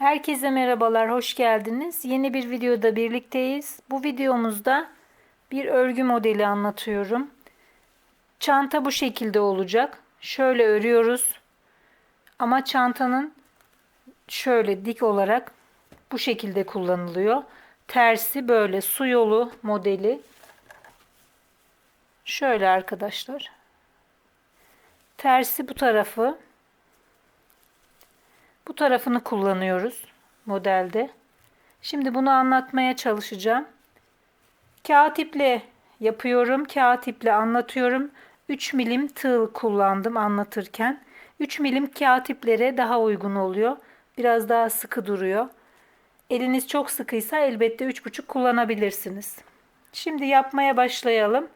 Herkese merhabalar, hoş geldiniz. Yeni bir videoda birlikteyiz. Bu videomuzda bir örgü modeli anlatıyorum. Çanta bu şekilde olacak. Şöyle örüyoruz. Ama çantanın şöyle dik olarak bu şekilde kullanılıyor. Tersi böyle su yolu modeli. Şöyle arkadaşlar. Tersi bu tarafı. Bu tarafını kullanıyoruz modelde. Şimdi bunu anlatmaya çalışacağım. Kağıt iple yapıyorum. Kağıt iple anlatıyorum. 3 milim tığ kullandım anlatırken. 3 milim kağıt iplere daha uygun oluyor. Biraz daha sıkı duruyor. Eliniz çok sıkıysa elbette 3,5 kullanabilirsiniz. Şimdi yapmaya başlayalım.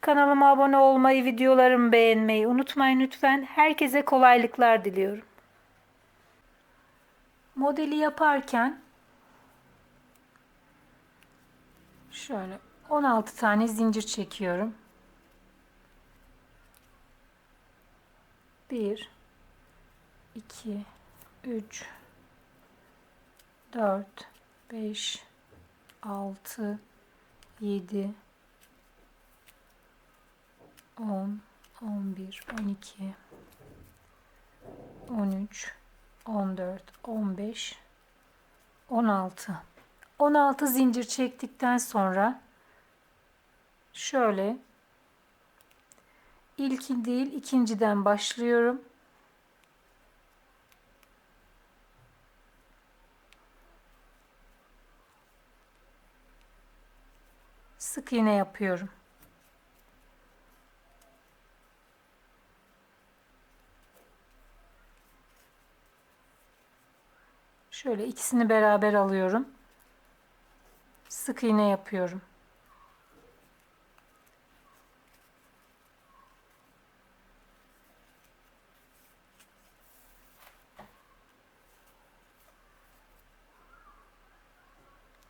Kanalıma abone olmayı, videolarımı beğenmeyi unutmayın lütfen. Herkese kolaylıklar diliyorum. Modeli yaparken şöyle 16 tane zincir çekiyorum. 1 2 3 4 5 6 7 10 11 12 13 14 15 16 16 zincir çektikten sonra şöyle ilki değil ikinciden başlıyorum. Sık iğne yapıyorum. Şöyle ikisini beraber alıyorum. Sık iğne yapıyorum.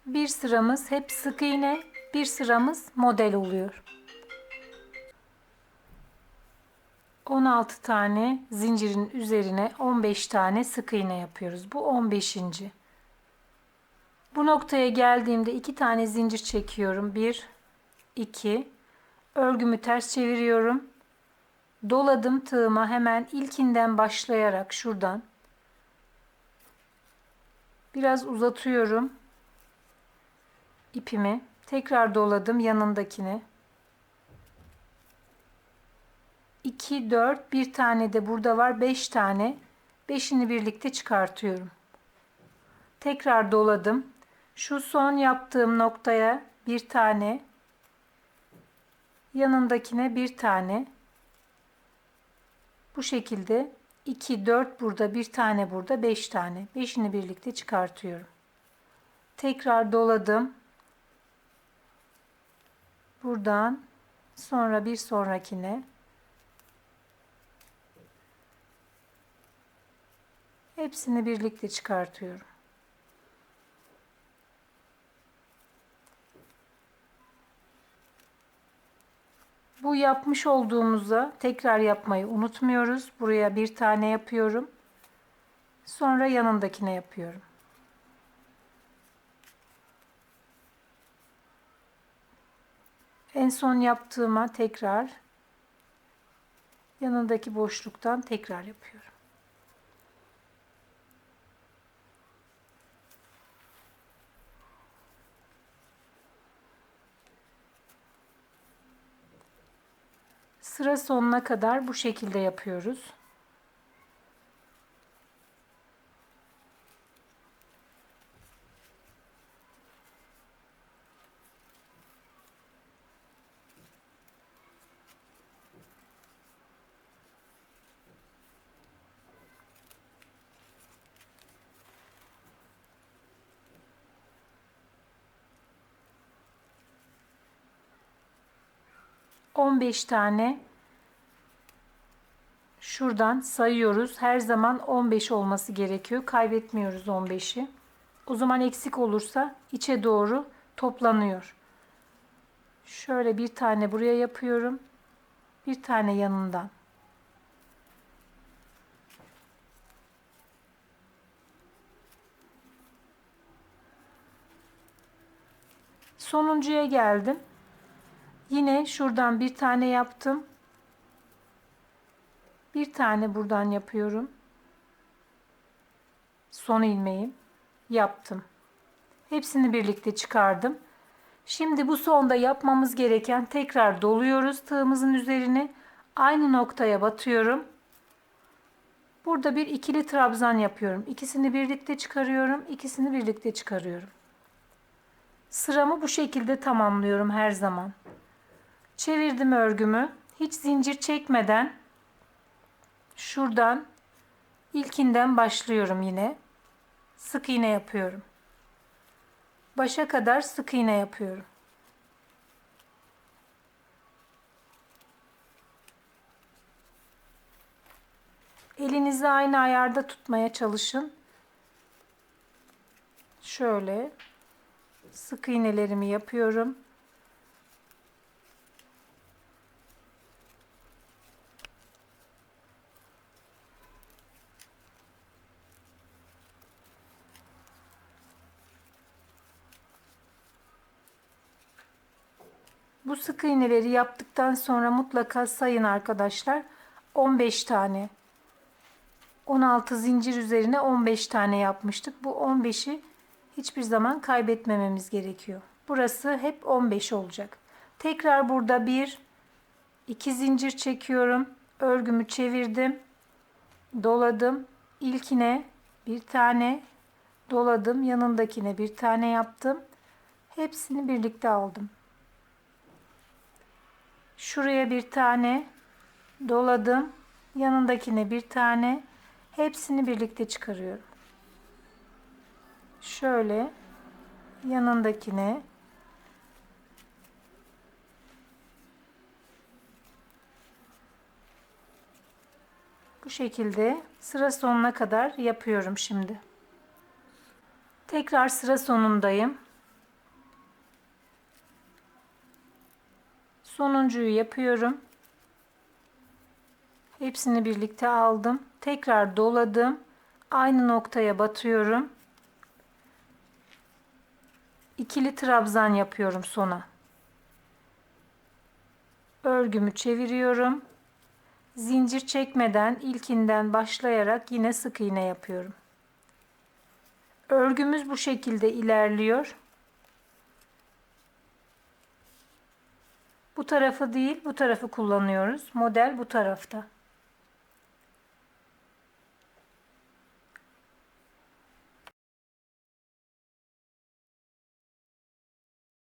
Bir sıramız hep sık iğne, bir sıramız model oluyor. 16 tane zincirin üzerine 15 tane sık iğne yapıyoruz. Bu 15. Bu noktaya geldiğimde 2 tane zincir çekiyorum. 1 2 örgümü ters çeviriyorum. Doladım tığıma hemen ilkinden başlayarak şuradan biraz uzatıyorum ipimi. Tekrar doladım yanındakini. 2, 4, bir tane de burada var. 5 tane. 5'ini birlikte çıkartıyorum. Tekrar doladım. Şu son yaptığım noktaya bir tane. Yanındakine bir tane. Bu şekilde 2, 4 burada, bir tane burada, 5 tane. 5'ini birlikte çıkartıyorum. Tekrar doladım. Buradan sonra bir sonrakine Hepsini birlikte çıkartıyorum. Bu yapmış olduğumuza tekrar yapmayı unutmuyoruz. Buraya bir tane yapıyorum. Sonra yanındakine yapıyorum. En son yaptığıma tekrar yanındaki boşluktan tekrar yapıyorum. Sıra sonuna kadar bu şekilde yapıyoruz. On beş tane Şuradan sayıyoruz. Her zaman 15 olması gerekiyor. Kaybetmiyoruz 15'i. O zaman eksik olursa içe doğru toplanıyor. Şöyle bir tane buraya yapıyorum. Bir tane yanından. Sonuncuya geldim. Yine şuradan bir tane yaptım. Bir tane buradan yapıyorum. Son ilmeğim yaptım. Hepsini birlikte çıkardım. Şimdi bu sonda yapmamız gereken tekrar doluyoruz tığımızın üzerine. Aynı noktaya batıyorum. Burada bir ikili trabzan yapıyorum. İkisini birlikte çıkarıyorum. ikisini birlikte çıkarıyorum. Sıramı bu şekilde tamamlıyorum her zaman. Çevirdim örgümü. Hiç zincir çekmeden şuradan ilkinden başlıyorum yine. Sık iğne yapıyorum. Başa kadar sık iğne yapıyorum. Elinizi aynı ayarda tutmaya çalışın. Şöyle sık iğnelerimi yapıyorum. Bu sık iğneleri yaptıktan sonra mutlaka sayın arkadaşlar. 15 tane. 16 zincir üzerine 15 tane yapmıştık. Bu 15'i hiçbir zaman kaybetmememiz gerekiyor. Burası hep 15 olacak. Tekrar burada bir, iki zincir çekiyorum. Örgümü çevirdim. Doladım. İlkine bir tane doladım. Yanındakine bir tane yaptım. Hepsini birlikte aldım. Şuraya bir tane doladım. Yanındakine bir tane. Hepsini birlikte çıkarıyorum. Şöyle yanındakine bu şekilde sıra sonuna kadar yapıyorum şimdi. Tekrar sıra sonundayım. Sonuncuyu yapıyorum. Hepsini birlikte aldım. Tekrar doladım. Aynı noktaya batıyorum. İkili trabzan yapıyorum sona. Örgümü çeviriyorum. Zincir çekmeden ilkinden başlayarak yine sık iğne yapıyorum. Örgümüz bu şekilde ilerliyor. Bu tarafı değil, bu tarafı kullanıyoruz. Model bu tarafta.